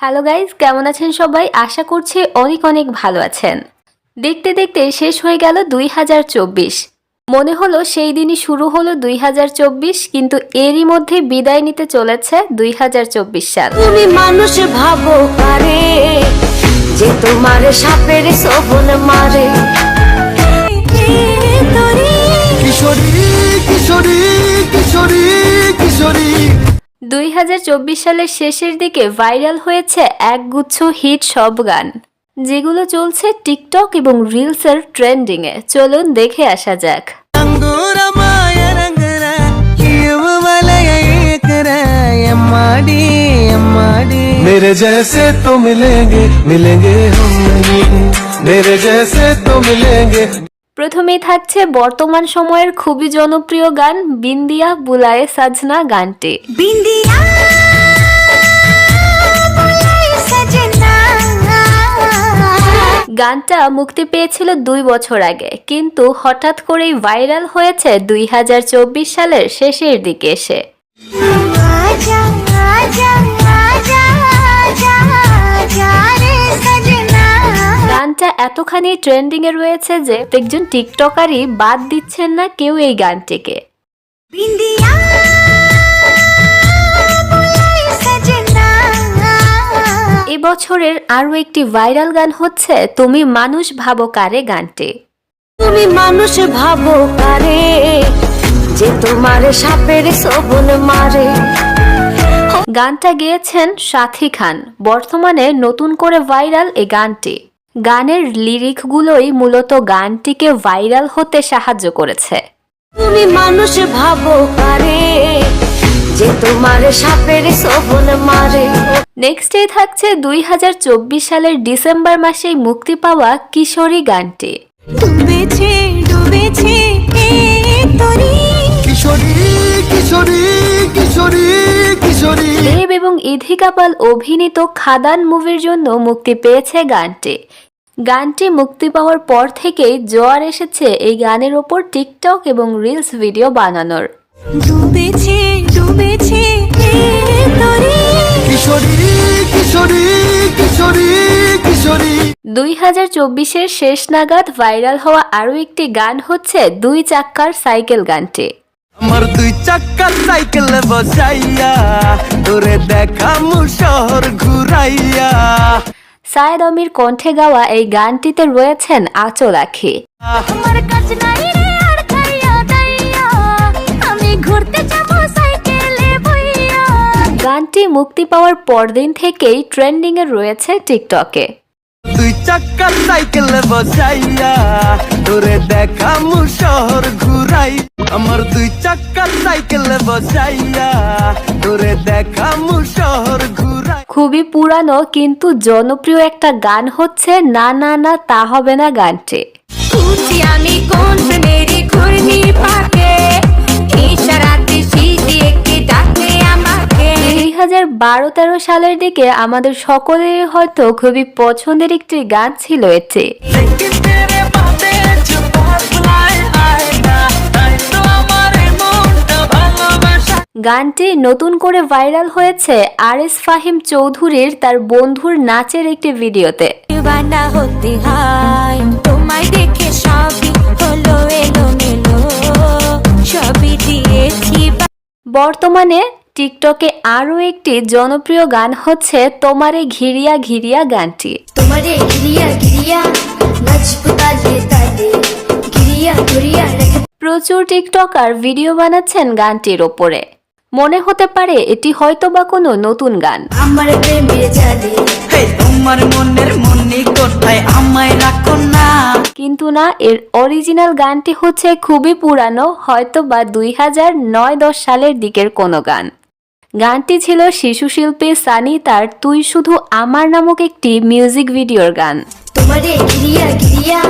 Hello guys কেমন আছেন সবাই? আশা করছি অনেক অনেক ভালো আছেন। দেখতে দেখতে শেষ হয়ে গেল দুই হাজার চব্বিশ। মনে হলো সেই দিনই শুরু হলো দুই হাজার চব্বিশ কিন্তু এরই মধ্যে বিদায় নিতে চলেছে দুই হাজার চব্বিশ সাল। তুমি মানুষ ভাবো পারে যে তোমার সাপের সবন মারে। কিশোরী কিশোরী কিশোরী কিশোরী দুই হাজার চব্বিশ সালের শেষের দিকে ভাইরাল হয়েছে একগুচ্ছ হিট সব গান যেগুলো চলছে টিকটক এবং রিলসের ট্রেন্ডিংয়ে। চলুন দেখে আসা যাক। मेरे जैसे तो मिलेंगे मिलेंगे हम नहीं मेरे जैसे तो मिलेंगे প্রথমেই থাকছে বর্তমান সময়ের খুবই জনপ্রিয় গান বিন্দিয়া বুলায়ে সাজনা গানটি। বিন্দিয়া গানটা মুক্তি পেয়েছিল দুই বছর আগে কিন্তু হঠাৎ করেই ভাইরাল হয়েছে দুই হাজার চব্বিশ সালের শেষের দিকে এসে। আজা আজা আজা আজা গানটা এতখানি ট্রেন্ডিং এ রয়েছে যে একজন টিকটকারই বাদ দিচ্ছেন না কেউ এই গানটিকে। বিন্দিয়া এবছরের আরও একটি ভাইরাল গান হচ্ছে তুমি মানুষ ভাবো কারে গানটি। তুমি মানুষ ভাবো পারে যে তোমার সাপের সবন মারে। গানটা গেয়েছেন সাথী খান। বর্তমানে নতুন করে ভাইরাল এই গানটি। গানের লিরিকগুলোই মূলত গানটিকে ভাইরাল হতে সাহায্য করেছে। তুমি মানুষ ভাবো পারে যে তোমার সাপের সবন মারে। নেক্সটে থাকছে দুই হাজার চব্বিশ সালের ডিসেম্বর মাসেই মুক্তি পাওয়া কিশোরী গানটি। ডুবেছে ডুবেছে এ তরি। কিশোরী কিশোরী কিশোরী কিশোরী। দেব এবং ইধিকা পাল অভিনীত খাদান মুভির জন্য মুক্তি পেয়েছে গানটি। গানটি মুক্তি পাওয়ার পর থেকেই জোয়ার এসেছে এই গানের ওপর টিকটক এবং রিলস ভিডিও বানানোর। ডুবেছে ডুবেছে এ তরি। কিশোরী কিশোরী কিশোরী কিশোরী। দুই হাজার চব্বিশের শেষ নাগাদ ভাইরাল হওয়া আরও একটি গান হচ্ছে দুই চাক্কার সাইকেল গানটি। আমার দুই চাক্কা সাইকেল বসাইয়া তোরে দেখামু শহর ঘুরাইয়া। সায়েদ আমির কণ্ঠে গাওয়া এই গানটিতে রয়েছেন আচল আখি। আমার কাছে নাই রে আর খাইয়া দাইয়া। আমি ঘুরতে যাব সাইকেলে বইয়া। গানটি মুক্তি পাওয়ার পরদিন থেকেই ট্রেন্ডিংয়ে রয়েছে টিকটকে। দুই চাক্কা সাইকেল বসাইয়া তোরে দেখামু শহর ঘুরাই। আমার দুই চাক্কা সাইকেল বসাইয়া তোরে দেখামু শহর ঘুরাই। খুবই পুরানো কিন্তু জনপ্রিয় একটা গান হচ্ছে না না না তা হবে না গানটি। আমি কোন প্রেমেরই ঘূর্ণি পাকে ইশারাতে সিজিয়ে কে ডাকে আমাকে। দুই হাজার বারো তেরো সালের দিকে আমাদের সকলের হয়তো খুবই পছন্দের একটি গান ছিল এটি। গানটি নতুন করে ভাইরাল হয়েছে আর এস ফাহিম চৌধুরীর তার বন্ধুর নাচের একটি ভিডিওতে। তোমায় দেখে সবই হলো এলো সবই দিয়েছি বর্তমানে টিকটকে আরও একটি জনপ্রিয় গান হচ্ছে তোমারে ঘিরিয়া ঘিরিয়া গানটি। তোমারে ঘুরিয়া রেখে প্রচুর টিকটকার ভিডিও বানাচ্ছেন গানটির ওপরে। মনে হতে পারে এটি হয়তো বা কোনো নতুন গান। আমার প্রেমের জালে তোমার মনের মনে কোথায় আমায় রাখো না। কিন্তু না এর অরিজিনাল গানটি হচ্ছে খুবই পুরানো হয়তো বা দুই হাজার নয় দশ সালের দিকের কোনো গান। গানটি ছিল শিশু শিল্পী সানি তার তুই শুধু আমার নামক একটি মিউজিক ভিডিওর গান। তোমারে গিরিয়া গিরিয়া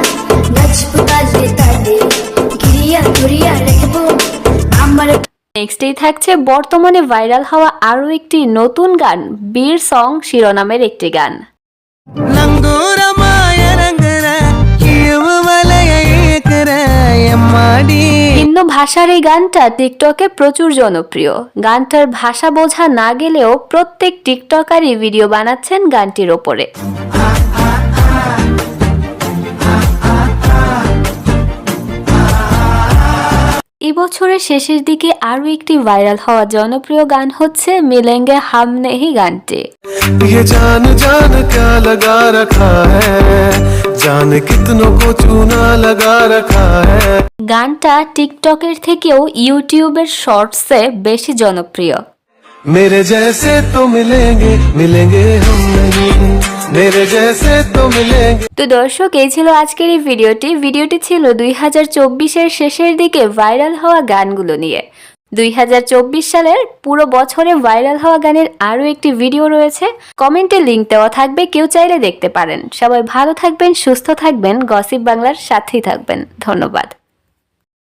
নেক্সটেই থাকছে বর্তমানে ভাইরাল হওয়া আরও একটি নতুন গান বীর সং শিরোনামের একটি গান। ভিন্ন ভাষার এই গানটা টিকটকে প্রচুর জনপ্রিয়। গানটার ভাষা বোঝা না গেলেও প্রত্যেক টিকটকারই ভিডিও বানাচ্ছেন গানটির ওপরে। এবছরের শেষের দিকে আরও একটি ভাইরাল হওয়া জনপ্রিয় গান হচ্ছে মিলেঙ্গে হাম নেহি গানটি। গানটা টিকটকের থেকেও ইউটিউবের শর্টসে বেশি জনপ্রিয়। মেরে জেসে তো মিলেঙ্গে মিলেঙ্গে হাম তো দর্শক, এই ছিল আজকের এই ভিডিওটি। ভিডিওটি ছিল দুই হাজার চব্বিশের শেষের দিকে ভাইরাল হওয়া গানগুলো নিয়ে। দুই হাজার চব্বিশ সালের পুরো বছরে ভাইরাল হওয়া গানের আরও একটি ভিডিও রয়েছে। কমেন্টে লিঙ্ক দেওয়া থাকবে, কেউ চাইলে দেখতে পারেন। সবাই ভালো থাকবেন, সুস্থ থাকবেন, গসিপ বাংলার সাথেই থাকবেন। ধন্যবাদ।